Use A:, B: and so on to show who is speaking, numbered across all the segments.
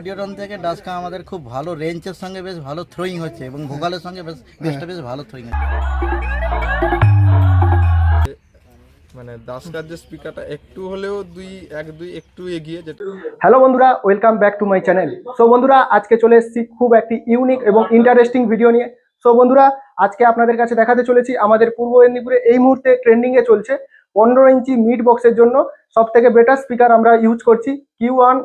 A: অডিওটন থেকে ডাসকা আমাদের খুব ভালো রেঞ্জের সঙ্গে বেশ ভালো থ্রোয়িং হচ্ছে এবং ভোকালের সঙ্গে বেশ বেশটা বেশ ভালো থ্রোয়িং হচ্ছে।
B: মানে দাসকার যে স্পিকারটা একটু হলেও দুই এক দুই একটু এগিয়ে যেটা
C: হ্যালো বন্ধুরা welcome back to my channel so বন্ধুরা আজকে চলে এসেছি খুব একটি ইউনিক এবং ইন্টারেস্টিং ভিডিও নিয়ে। সো বন্ধুরা আজকে আপনাদের কাছে দেখাতে চলেছি আমাদের পূর্ব মেদিনীপুরে এই মুহূর্তে ট্রেন্ডিং এ চলছে পনেরো ইঞ্চি মিড বক্সের জন্য সব থেকে বেটার স্পিকার আমরা ইউজ করছি কিউ ওয়ান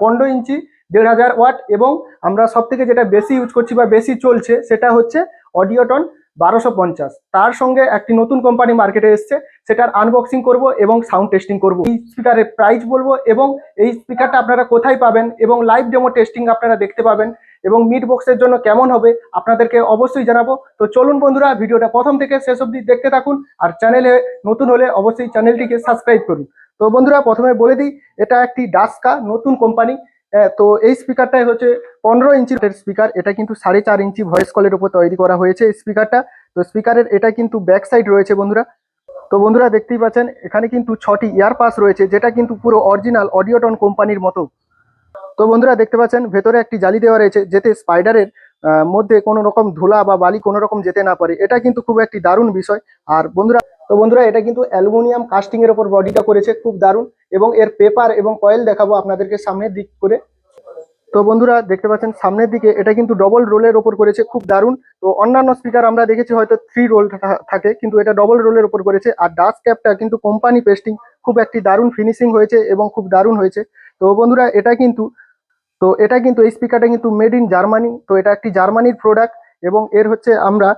C: পনেরো ইঞ্চি দেড় হাজার ওয়াট এবং আমরা সব থেকে যেটা বেশি ইউজ করছি বা বেশি চলছে সেটা হচ্ছে অডিওটন বারোশো পঞ্চাশ। তার সঙ্গে একটি নতুন কোম্পানি মার্কেটে এসছে, সেটার আনবক্সিং করব এবং সাউন্ড টেস্টিং করব। এই স্পিকারের প্রাইস বলব এবং এই স্পিকারটা আপনারা কোথায় পাবেন এবং লাইভ ডেমো টেস্টিং আপনারা দেখতে পাবেন এবং মিড বক্সের জন্য কেমন হবে আপনাদেরকে অবশ্যই জানাব। তো চলুন বন্ধুরা, ভিডিওটা প্রথম থেকে শেষ অবধি দেখতে থাকুন আর চ্যানেলে নতুন হলে অবশ্যই চ্যানেলটিকে সাবস্ক্রাইব করুন। তো বন্ধুরা, প্রথমে বলে দিই, এটা একটি ডাস্কা নতুন কোম্পানি তো এই স্পিকারটাই হচ্ছে পনেরো ইঞ্চির স্পিকার এটা কিন্তু সাড়ে চার ইঞ্চি ভয়েস কলের উপর তৈরি করা হয়েছে স্পিকারটা তো স্পিকারের এটা কিন্তু ব্যাক সাইড রয়েছে বন্ধুরা। তো বন্ধুরা দেখতেই পাচ্ছেন, এখানে কিন্তু ছটি ইয়ারপাস রয়েছে, যেটা কিন্তু পুরো অরিজিনাল অডিওটন কোম্পানির মতো। তো বন্ধুরা দেখতে পাচ্ছেন, ভেতরে একটি জালি দেওয়া রয়েছে, যেতে স্পাইডারের মধ্যে কোনো রকম ধুলা বা বালি কোনো রকম যেতে না পারে। এটা কিন্তু খুব একটি দারুণ বিষয়। আর বন্ধুরা তো বন্ধুরা, এটা কিন্তু অ্যালুমিনিয়াম কাস্টিং এর উপর বডিটা করেছে, খুব দারুণ। এবং এর পেপার এবং কয়েল দেখাবো আপনাদেরকে সামনের দিক করে। তো বন্ধুরা, দেখতে পাচ্ছেন সামনের দিকে, এটা কিন্তু ডবল রোলের ওপর করেছে, খুব দারুণ। তো অন্যান্য স্পিকার আমরা দেখেছি হয়তো থ্রি রোল থাকে, কিন্তু এটা ডবল রোলের ওপর করেছে। আর ডাস্ট ক্যাপটা কিন্তু কোম্পানি পেস্টিং খুব একটি দারুণ ফিনিশিং হয়েছে এবং খুব দারুণ হয়েছে। তো বন্ধুরা, এটা কিন্তু, তো এটা কিন্তু এই স্পিকারটা কিন্তু মেড ইন জার্মানি তো এটা একটি জার্মানির প্রোডাক্ট এবং এর হচ্ছে আমরা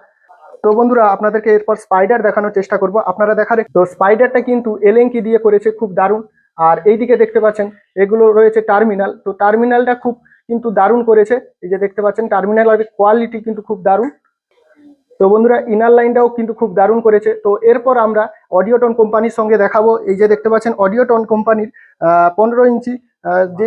C: তো বন্ধুরা, আপনাদেরকে এরপর স্পাইডার দেখানোর চেষ্টা করব। আপনারা দেখার তো স্পাইডারটা কিন্তু এলেঙ্কি দিয়ে করেছে, খুব দারুণ। আর এইদিকে দেখতে পাচ্ছেন, এগুলো রয়েছে টার্মিনাল তো টার্মিনালটা খুব কিন্তু দারুণ করেছে। এই যে দেখতে পাচ্ছেন টার্মিনালের কোয়ালিটি কিন্তু খুব দারুণ। তো বন্ধুরা ইনার লাইনটাও কিন্তু খুব দারুণ করেছে। তো এরপর আমরা অডিওটন কোম্পানির সঙ্গে দেখাবো। এই যে দেখতে পাচ্ছেন অডিওটন কোম্পানির পনেরো ইঞ্চি যে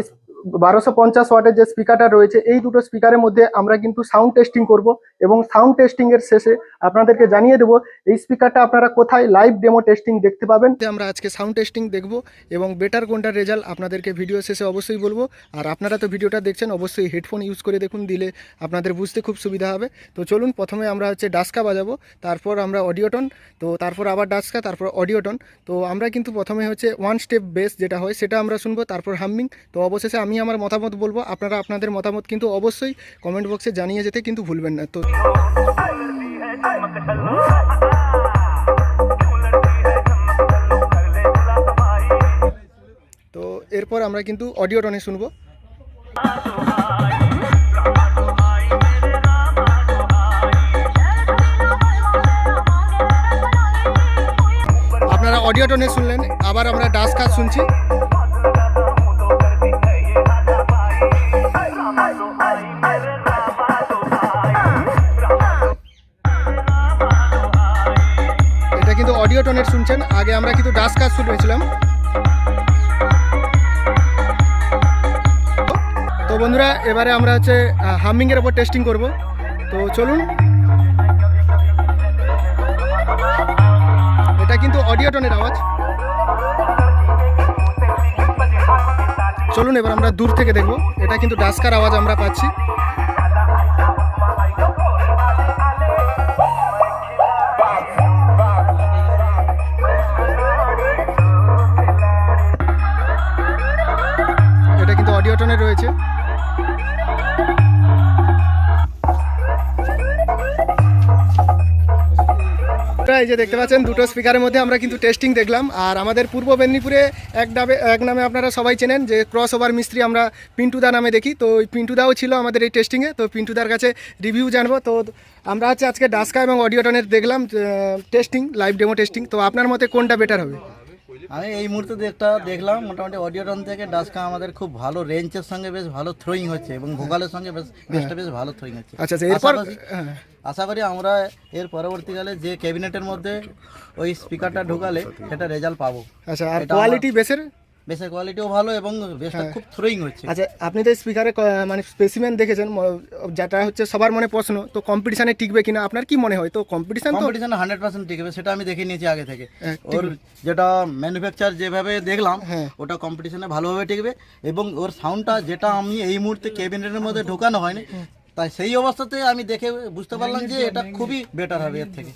C: বারোশো পঞ্চাশ ওয়াটের যে স্পিকারটা রয়েছে, এই দুটো স্পিকারের মধ্যে আমরা কিন্তু সাউন্ড টেস্টিং করব এবং সাউন্ড টেস্টিং এর শেষে আপনাদেরকে জানিয়ে দেবো এই স্পিকারটা আপনারা কোথায় লাইভ ডেমো টেস্টিং দেখতে পাবেন। আমরা আজকে সাউন্ড টেস্টিং দেখব এবং বেটার কোনটার রেজাল্ট আপনাদেরকে ভিডিও শেষে অবশ্যই বলব। আর আপনারা তো ভিডিওটা দেখছেন, অবশ্যই হেডফোন ইউজ করে দেখুন, দিলে আপনাদের বুঝতে খুব সুবিধা হবে। তো চলুন, প্রথমে আমরা হচ্ছে ডাস্কা বাজাবো, তারপর আমরা অডিওটন তো তারপর আবার ডাস্কা তারপর অডিওটন তো আমরা কিন্তু প্রথমে হচ্ছে ওয়ান স্টেপ বেস যেটা হয়, সেটা আমরা শুনব, তারপর হামিং তো অবশেষে আমি আমার মতামত বলব, আপনারা আপনাদের মতামত কিন্তু অবশ্যই কমেন্ট বক্সে জানিয়ে যেতে কিন্তু ভুলবেন না। তো তো এরপর আমরা কিন্তু অডিও টনে শুনব। আপনারা অডিওটনে শুনলেন, আবার আমরা ডাস কাজ শুনছি। অডিও টোনের শুনছেন। আগে আমরা কিন্তু ডাস কাজ শুনেছিলাম তো বন্ধুরা, এবারে আমরা হচ্ছে হামিং এর উপর টেস্টিং করব। তো চলুন। এটা কিন্তু অডিও টোনের আওয়াজ। চলুন, এবার আমরা দূর থেকে দেখব। এটা কিন্তু ডাস্কার আওয়াজ আমরা পাচ্ছি। যে দেখতে পাচ্ছেন, দুটো স্পিকারের মধ্যে আমরা কিন্তু টেস্টিং দেখলাম। আর আমাদের পূর্ব মেদিনীপুরে এক ডাবে এক নামে আপনারা সবাই চেনেন, যে ক্রস ওভার মিস্ত্রি আমরা পিন্টুদা নামে দেখি। তো ওই পিন্টুদাও ছিল আমাদের এই টেস্টিংয়ে তো পিন্টুদার কাছে রিভিউ জানব। তো আমরা হচ্ছে আজকে ডাস্কা এবং অডিওটনের দেখলাম টেস্টিং লাইভ ডেমো টেস্টিং তো আপনার মতে কোনটা বেটার হবে?
A: আমি এই মুহূর্তে একটা দেখলাম মোটামুটি অডিও অডিওটন থেকে ডাসকা আমাদের খুব ভালো রেঞ্জের সঙ্গে বেশ ভালো থ্রোয়িং হচ্ছে এবং ভোকালের সঙ্গে বেশ বেশটা বেশ ভালো থ্রোয়িং হচ্ছে।
C: আচ্ছা আচ্ছা এরপর
A: আশা করি-
C: হ্যাঁ।
A: আশা করি আমরা এর পরবর্তীকালে যে ক্যাবিনেটের মধ্যে ওই স্পিকারটা ঢোকালে সেটা রেজাল্ট পাবো।
C: আচ্ছা আর কোয়ালিটি বেসের
A: বেসের কোয়ালিটিও ভালো এবং বেসটা খুব থ্রোয়িং হচ্ছে।
C: আচ্ছা আপনি তো স্পিকারে মানে স্পেসিমেন দেখেছেন যেটা হচ্ছে সবার মনে প্রশ্ন তো কম্পিটিশনে টিকবে কিনা? আপনার কি মনে হয়? তো কম্পিটিশন
A: কম্পিটিশন হান্ড্রেড পার্সেন্ট টিকবে সেটা আমি দেখে নিয়েছি আগে থেকে।
C: হ্যাঁ,
A: ওর যেটা ম্যানুফ্যাকচার যেভাবে দেখলাম
C: হ্যাঁ।
A: ওটা কম্পিটিশনে ভালোভাবে টিকবে এবং ওর সাউন্ডটা যেটা আমি এই মুহূর্তে ক্যাবিনেটের মধ্যে ঢোকানো হয়নি তাই সেই অবস্থাতে আমি দেখে বুঝতে পারলাম যে এটা খুবই বেটার হবে এর থেকে।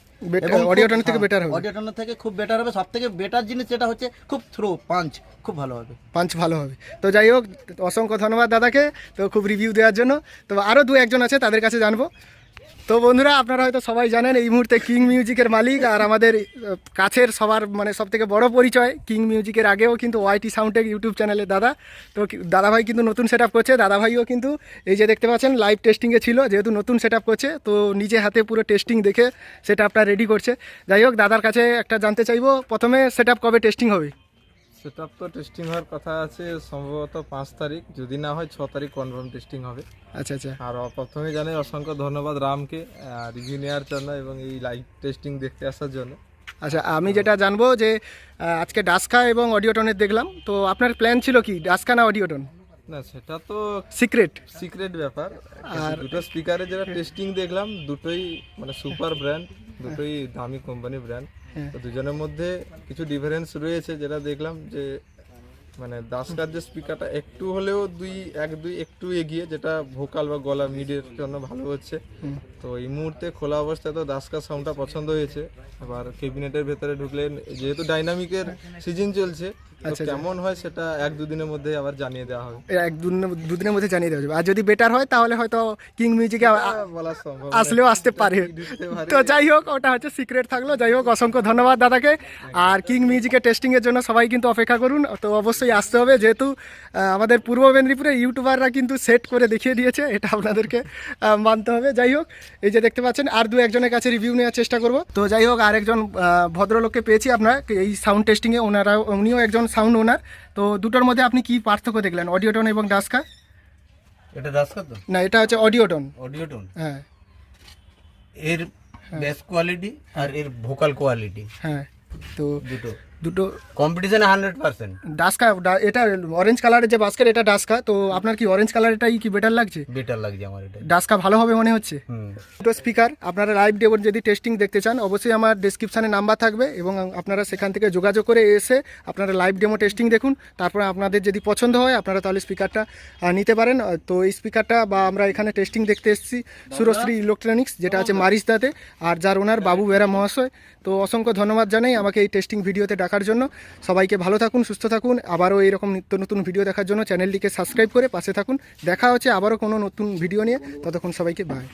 C: Tone থেকে বেটার হবে।
A: অডিও টোনের থেকে খুব বেটার হবে সব থেকে বেটার জিনিস যেটা হচ্ছে খুব থ্রো পাঞ্চ খুব ভালো হবে।
C: পাঞ্চ ভালো হবে। তো যাই হোক অসংখ্য ধন্যবাদ দাদাকে তো খুব রিভিউ দেওয়ার জন্য। তো আরও দু একজন আছে তাদের কাছে জানব। তো বন্ধুরা, আপনারা হয়তো সবাই জানেন এই মুহূর্তে কিং মিউজিকের মালিক আর আমাদের কাছের সবার মানে সব থেকে বড় পরিচয় কিং মিউজিকের আগেও কিন্তু ওয়াইটি সাউন্ডটেক ইউটিউব চ্যানেলের দাদা। তো দাদাভাই কিন্তু নতুন সেট করছে। দাদাভাইও কিন্তু এই যে দেখতে পাচ্ছেন লাইভ টেস্টিংয়ে ছিল, যেহেতু নতুন সেট করছে, তো নিজে হাতে পুরো টেস্টিং দেখে সেট রেডি করছে। যাই হোক, দাদার কাছে একটা জানতে চাইব। প্রথমে সেট কবে টেস্টিং হবে?
B: সেটা তো টেস্টিং হওয়ার কথা আছে সম্ভবত পাঁচ তারিখ। যদি না হয় ছ তারিখ কনফার্ম টেস্টিং হবে।
C: আচ্ছা আচ্ছা।
B: আর প্রথমে জানাই অসংখ্য ধন্যবাদ রামকে রিভিউ নেওয়ার জন্য এবং এই লাইভ টেস্টিং দেখতে আসার জন্য।
C: আচ্ছা আমি যেটা জানব যে আজকে ডাস্কা এবং অডিওটনের দেখলাম। তো আপনার প্ল্যান ছিল কি ডাস্কা না অডিওটন
B: না সেটা তো
C: সিক্রেট
B: সিক্রেট ব্যাপার। আর দুটো স্পিকারে যেটা টেস্টিং দেখলাম দুটোই মানে সুপার ব্র্যান্ড দুটোই দামি কোম্পানি ব্র্যান্ড। তো দুজনের মধ্যে কিছু ডিফারেন্স রয়েছে যেটা দেখলাম যে মানে দাসকার যে স্পিকারটা একটু হলেও দুই এক দুই একটু এগিয়ে যেটা ভোকাল বা গলা মিডের জন্য ভালো হচ্ছে। তো এই মুহূর্তে খোলা অবস্থায় তো দাসকার সাউন্ডটা পছন্দ হয়েছে। এবার ক্যাবিনেটের ভেতরে ঢুকলে যেহেতু ডাইনামিকের সিজন চলছে
C: আচ্ছা,
B: কেমন হয় সেটা এক দুদিনের মধ্যে আবার জানিয়ে দেওয়া হবে।
C: এক দুদিনের- মধ্যে জানিয়ে দেওয়া যাবে। আর যদি বেটার হয় তাহলে হয়তো কিং মিউজিকে
B: বলা সম্ভব
C: আসলেও আসতে পারে। তো যাই হোক ওটা হচ্ছে সিক্রেট থাকল। যাই হোক অসংখ্য ধন্যবাদ দাদাকে। আর কিং মিউজিকের টেস্টিংয়ের জন্য সবাই কিন্তু অপেক্ষা করুন। তো অবশ্যই আসতে হবে। যেহেতু আমাদের পূর্ব মেদিনীপুরে ইউটিউবাররা কিন্তু সেট করে দেখিয়ে দিয়েছে এটা আপনাদেরকে মানতে হবে। যাই হোক এই যে দেখতে পাচ্ছেন আর দু একজনের কাছে রিভিউ নেওয়ার চেষ্টা করব। তো যাই হোক আরেকজন ভদ্রলোককে পেয়েছি আপনার এই সাউন্ড টেস্টিংয়ে ওনারা উনিও একজন সাউন্ড ওনার তো দুটোর মধ্যে আপনি কি পার্থক্য দেখলেন অডিওটন এবং ডাস্কা
D: এটা দাসকা তো?
C: না এটা হচ্ছে অডিওটন
D: অডিও টোন
C: হ্যাঁ।
D: এর বেস কোয়ালিটি আর এর ভোকাল কোয়ালিটি
C: হ্যাঁ। তো
D: দুটো।
C: দুটো
D: কম্পিটিশনে হান্ড্রেড পার্সেন্ট
C: ডাস্কা ডা- এটা অরেঞ্জ কালারের যে বাস্কেট এটা ডাস্কা তো আপনার কি অরেঞ্জ কালারটাই কি বেটার লাগছে?
D: বেটার লাগছে আমার এটা।
C: ডাস্কা ভালো হবে মনে হচ্ছে? দুটো স্পিকার আপনারা লাইভ ডেমোর যদি টেস্টিং দেখতে চান অবশ্যই আমার ডিসক্রিপশানে নাম্বার থাকবে এবং আপনারা সেখান থেকে যোগাযোগ করে এসে আপনারা লাইভ ডেমো টেস্টিং দেখুন। তারপরে আপনাদের যদি পছন্দ হয় আপনারা তাহলে স্পিকারটা নিতে পারেন। তো এই স্পিকারটা বা আমরা এখানে টেস্টিং দেখতে এসেছি সুরশ্রী ইলেকট্রনিক্স যেটা আছে মারিসদাতে আর যার ওনার বাবু বেরা মহাশয়। তো অসংখ্য ধন্যবাদ জানাই আমাকে এই টেস্টিং ভিডিওতে ডাকার জন্য। সবাইকে ভালো থাকুন, সুস্থ থাকুন। আবারও এইরকম নিত্য নতুন ভিডিও দেখার জন্য চ্যানেলটিকে সাবস্ক্রাইব করে পাশে থাকুন। দেখা হচ্ছে আবারও কোনো নতুন ভিডিও নিয়ে। ততক্ষণ সবাইকে বাই